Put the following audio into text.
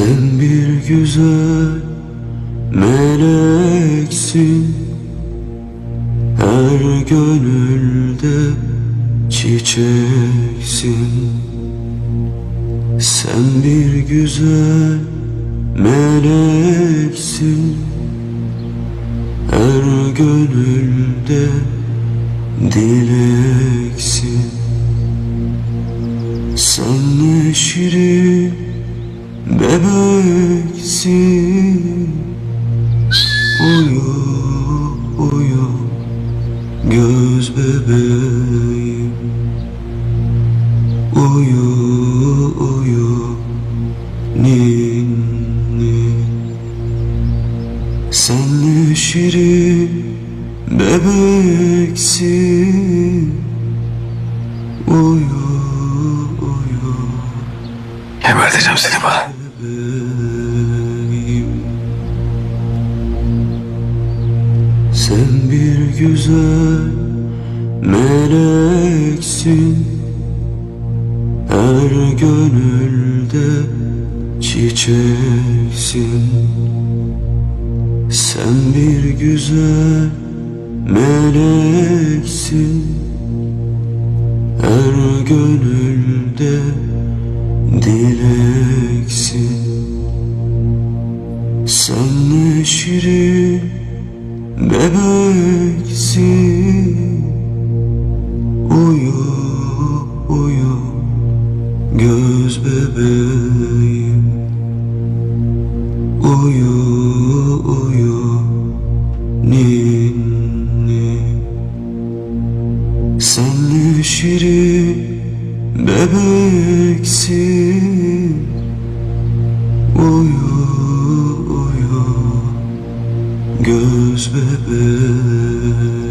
Sen bir güzel meleksin. Her gönülde çiçeksin. Sen bir güzel meleksin. Her gönülde dileksin. Sen ne şirin bebeksin. Uyu uyu. Göz bebeğim. Uyu uyu. Ninni Sen ne şirin bebeksin. Uyu uyu. Geberteceğim seni bana. Bebeğim Sen bir güzel meleksin. Her gönülde çiçeksin. Sen bir güzel meleksin. Her gönülde dileksin şirin bebeksin Uyu uyu göz bebeğim. Uyu uyu ninni. Sen ne şirin bebeksin uyu göz bebeğim